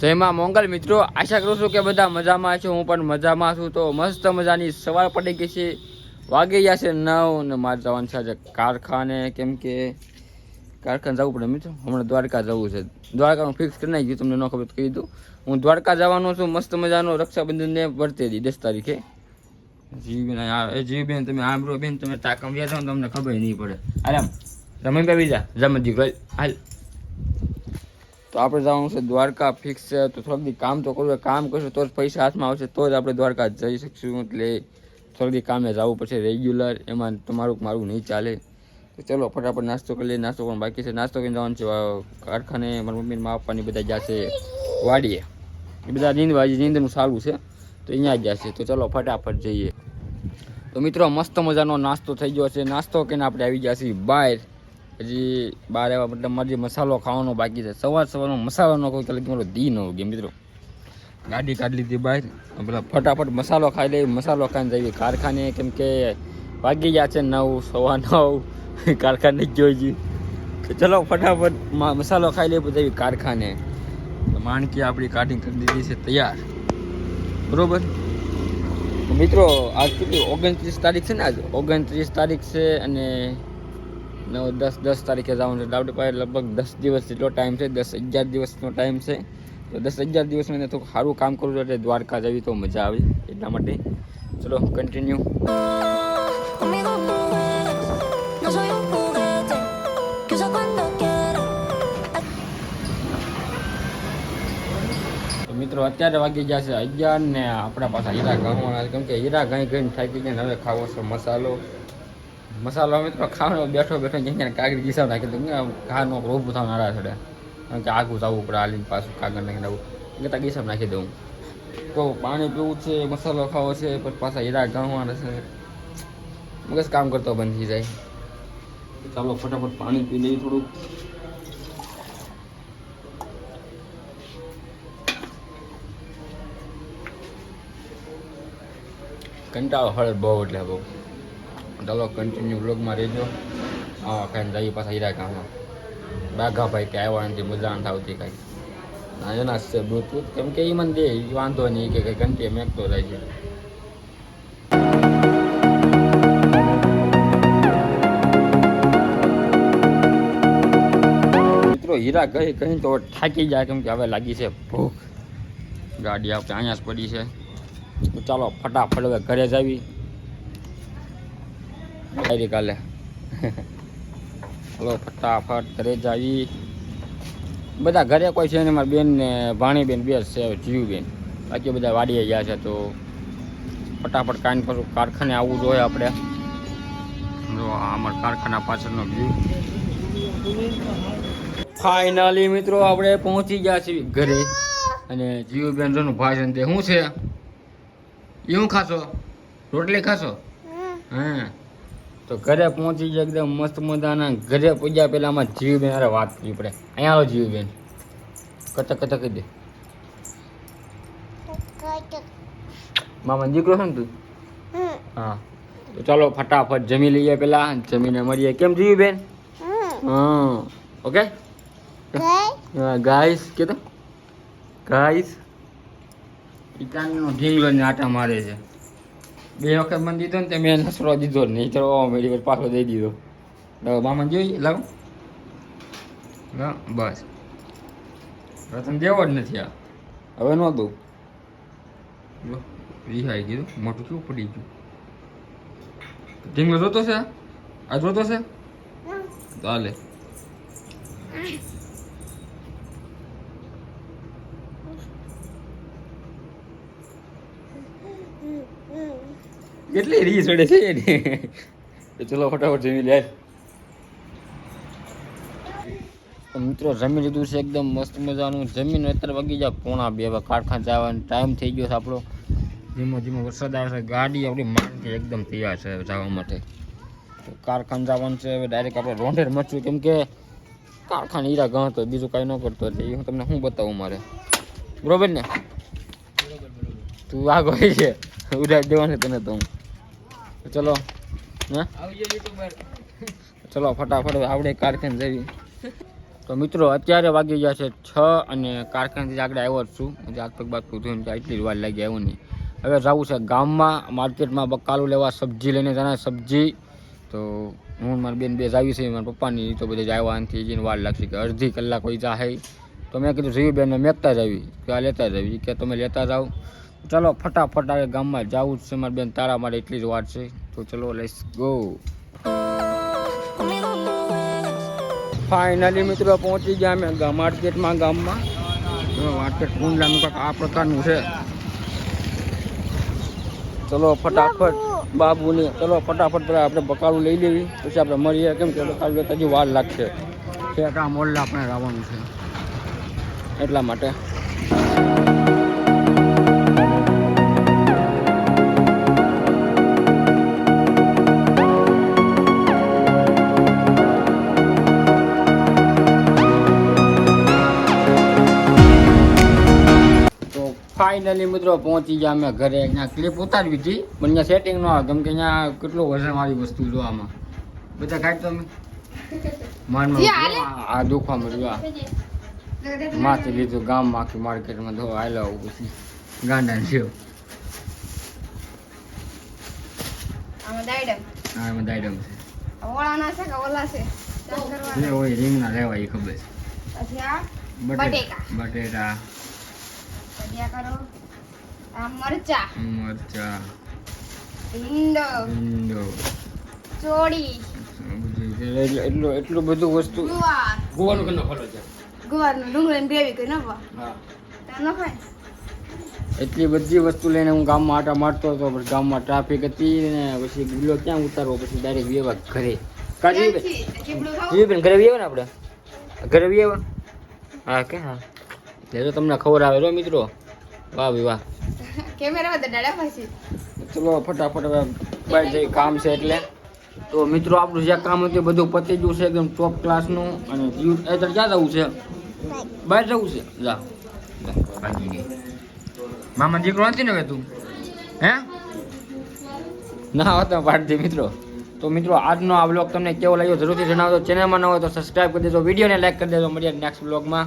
જયમાં મોંગલ. મિત્રો, આશા કરું છું કે બધા મજામાં છે. હું પણ મજામાં છું. તો મસ્ત મજાની સવાર પડી ગઈ છે. વાગી ગયા છે નવ ને મારે જવાનું છે કારખાને. કેમ કે કારખાને જવું પડે મિત્રો. હમણાં દ્વારકા જવું છે. દ્વારકાનું ફિક્સ કરી નાખ્યું તમને ન ખબર કહી દઉં હું દ્વારકા જવાનો છું. મસ્ત મજાનો રક્ષાબંધનને વર્તે દી. દસ તારીખે. જીવબેન એ જીવબેન, તમે આમરો બેન, તમે તાકમ વ્યા જાઓ તમને ખબર નહીં પડે. આરામ રમી બીજા રમત હાલ. તો આપણે જવાનું છે દ્વારકા ફિક્સ છે. તો થોડીક કામ તો કરવું કામ કરશું તો જ પૈસા હાથમાં આવશે. તો જ આપણે દ્વારકા જઈ શકશું. એટલે થોડીક કામે જવું પડશે રેગ્યુલર એમાં તમારું મારું નહીં ચાલે. તો ચલો, ફટાફટ નાસ્તો કરી લઈએ. નાસ્તો પણ બાકી છે. નાસ્તો કરીને જવાનું છે કારખાને. મારી મમ્મીને મા પપ્પાની બધા જશે વાડીએ. એ બધા નીંદવા નીંદનું સારું છે. તો અહીંયા જ જશે તો ચલો, ફટાફટ જઈએ. તો મિત્રો, મસ્ત મજાનો નાસ્તો થઈ ગયો છે. નાસ્તો કરીને આપણે આવી ગયા છીએ બહાર. હજી બહાર આવ્યા મતલબ મારે મસાલો ખાવાનો બાકી છે, સવાર સવારનો મસાલો ન કોઈ કલાક મારો દી ન ઉગે મિત્રો. ગાડી કાઢી લીધી બહાર પેલા ફટાફટ મસાલો ખાઈ લઈ મસાલો ખાઈને જઈએ. કારખાને કેમ કે વાગી ગયા છે નવ, સવા નવ, કારખાને જ જોઈ તો ચલો ફટાફટ મસાલો ખાઈ લઈએ, પછી કારખાને. માણકી આપણી કાઢી કરી દીધી છે, તૈયાર. બરોબર? મિત્રો, આજ કેટલી ઓગણત્રીસ તારીખ છે ને આજ? ઓગણત્રીસ તારીખ છે અને નવ દસ દસ તારીખે જવાનું છે આપણી પાસે લગભગ દસ દિવસ જેટલો ટાઈમ છે દસ અગિયાર દિવસનો ટાઈમ છે. તો દસ અગિયાર દિવસમાં એને થોડું સારું કામ કરવું એટલે દ્વારકા જવી તો મજા આવે એટલા માટે. ચલો કન્ટિન્યુ મિત્રો અત્યારે વાગી ગયા છે અગિયાર ને આપણા પાછા હીરા ગામ કેમ કે હીરા ગાઈ ગઈને થાકી ગયા હવે ખાવો છે મસાલો. મસાલો મિત્રો ખાવાનો બેઠો બેઠો જઈને કાગડી ગીસાવ નાખી દઉં. ખાનો ઊભું થવા નારા છડે કારણ કે આગું જવું પડે હાલીને પાછું કાગળ નાખીને આવું. એટલે ત્યાં નાખી દઉં. તો પાણી પીવું છે, મસાલો ખાવો છે પછી પાછા હીરા ગામવાના છે. મગજ કામ કરતો બંધ થઈ જાય. ચાલો ફટાફટ પાણી પી લઈએ થોડુંક. કંટાળો હળે બહુ એટલે બહુ. ચાલો કન્ટિન્યુ વ્લોગમાં રહેજો. હા ખાઈને જઈએ પાછા હીરા ગામમાં બાઘાભાઈ કે આવ્યા નથી, મજા નથી આવતી કાંઈ. ના, એના છે બ્લૂટૂથ કેમ કે એ મને દે વાંધો નહીં, કે કંઈ ઘંટીએ મેકતો જાય છે હીરા કહી કહી તો થાકી જાય, કેમ કે હવે લાગી છે ભૂખ. ગાડી આપણે અહીંયા જ પડી છે. ચાલો, ફટાફટ હવે ઘરે જ આવી. ડાયરી કાલે. ચાલો ફટાફટ ઘરે જ આવી બધા ઘરે કોઈ છે ને મારી બેન ને બે છે છે જીવબેન. બાકી બધા વાડીએ ગયા છે તો ફટાફટ કાંઈ પાછું કારખાને આવવું જોઈએ આપણે. જો અમારા કારખાના પાછળનો વ્યૂ ફાઇનલી મિત્રો આપણે પહોંચી ગયા છીએ ઘરે. અને જીવબેન જોનું ભાષણ તે શું છે? એવું ખાશો? રોટલી ખાશો? હા? તો ઘરે પહોંચી જાય એકદમ મસ્ત મજાના ઘરે પૂજ્યા પેલા આમાં જીવબેન અરે વાત કરવી પડે. અહીંયા આવો જીવબેન. કથક કથક કહી દે. મામા દીકરો છે ને તું? હા. તો ચાલો ફટાફટ જમી લઈએ પેલા જમીને મળીએ. કેમ જીવબેન? હા. ઓકે? ગાઈસ કે તો ગાઈસ. પિતાનો ઢીંગલો ને આટા મારે છે. બે વખત મને દીધો ને તે મેં નસરો દીધો ને નહીં. તો મેરી પર પાછો દઈ દીધો. લાવો મામા જોઈ? લાવ. હા બસ. તને દેવો જ નથી આ. હવે ન દઉં. જો રિહાઈ ગયું. મોટું કેવું પડી ગયું? ઢીંગલો જોતો છે? આ જોતો છે? તો હાલે કેટલી રી ચડે છે એની? ચલો ફટાફટ જમી લે મિત્રો જમી લીધું છે એકદમ મસ્ત મજાનું. જમીન અત્યારે વાગી જાય પોણા બે. હવે કારખાન જવાનો ટાઈમ થઈ ગયો છે આપણો. ધીમો ધીમો વરસાદ આવે છે ગાડી આપણી માંડથી એકદમ તૈયાર છે જવા માટે. કારખાન જવાનું છે હવે ડાયરેક્ટ આપણે રોંઢેર મચવું કેમ કે કારખાન હીરા ગણતો બીજું કાંઈ ન કરતો એટલે એ હું તમને શું બતાવું મારે? બરોબર ને? તું આગો છે. ઉડાડી દેવાનું તને તો હું. ચલો ચલો, ફટાફટ આવડે કારખાને જવી તો મિત્રો, અત્યારે વાગી ગયા છે છ અને કારખાનેથી આગળ આવ્યો જ છું. હજી પગ બાદ પૂછ્યું એટલી વાર લાગી આવ્યો નહીં. હવે જવું છે ગામમાં, માર્કેટમાં બકાલું લેવા, સબ્જી લઈને જાણે સબ્જી. તો હું મારી બેન બે જ આવી છે, મારા પપ્પાની. તો બધા આવ્યા નથી જઈને વાર લાગશે કે અડધી કલાક હોય જાય તો મેં કીધું જોયું બેનને મેકતા જ આવી. કે આ લેતા જ આવી. કે, તમે લેતા જાઓ. ચલો, ફટાફટ આવે ગામમાં જવું જ છે મારી બેન, તારા માટે એટલી જ વાત છે. તો ચલો લેટ્સ ગો. ફાઇનલી મિત્રો, પહોંચી ગયા અમે ગામ માર્કેટમાં, ગામમાં. માર્કેટ કુંડલાનું કંઈક આ પ્રકારનું છે. ચલો, ફટાફટ, બાબુની, ચલો, ફટાફટ પેલા આપણે બકાલું લઈ લેવી. પછી આપણે મળીએ. કેમ કે બકાલું હજી વાર લાગશે. કે આ મોલ્લા આપણે લાવવાનું છે. એટલા માટે. ફાઇનલી મિત્રો પહોંચી ગયા અમે ઘરે. અહીંયા ક્લિપ ઉતારવી હતી પણ અહીંયા સેટિંગ ન આવે. કેમ કે અહીંયા કેટલું વજન વાળી વસ્તુ જોવામાં બધા ખાય તમે? માનમાં આ દુખવા મળ્યું આ. માથી લીધું ગામમાં આખી માર્કેટમાં ધો આવેલા આવું પછી. ગાંડા છે આમાં આ એમાં દાયડમ છે. ઓળાના છે કે ઓલા છે? ચાલ હોય રીંગણા લેવા એ ખબર છે. બટેટા. બટેટા. ભજીયા કરો. આ મરચા. મરચા. ભીંડો ભીંડો ચોળી. બધું છે. એટલે- એટલું એટલું બધું વસ્તુ છે. ગ્રેવી કરી નાખો. હા. એટલી બધી વસ્તુ લઈને હું ગામમાં આટા મારતો હતો પણ ગામમાં ટ્રાફિક હતી ને પછી ગુલો ક્યાં ઉતારવો પછી ડાયરેક્ટ વ્યવહાર ઘરે. કાજી ત્યાંથી ચીપડું ખાવું? જીવીબેન ઘરે વેવા ને આપણે? ઘરે વેવા હા કે હા. એ તો તમને ખબર આવે રો મિત્રો. વાહ વાહ કેમેરામાં તો દાડા પછી ચલો ફટાફટ હવે બહાર જઈ કામ છે એટલે. તો મિત્રો આપણું જે કામ હતું બધું પતી ગયું છે એકદમ ટોપ ક્લાસનું અને જીવ એ તો ક્યાં જવું છે? બહાર જવું છે. જા. મામા દીકરો નથી ને તું? હે? ના હોતા પાડતી મિત્રો. તો મિત્રો આજનો આ બ્લોગ તમને કેવો લાગ્યો જરૂરથી જણાવજો. ચેનલમાં ન હોય તો સબસ્ક્રાઈબ કરી દેજો. વિડીયોને લાઈક કરી દેજો. મળીએ નેક્સ્ટ બ્લોગમાં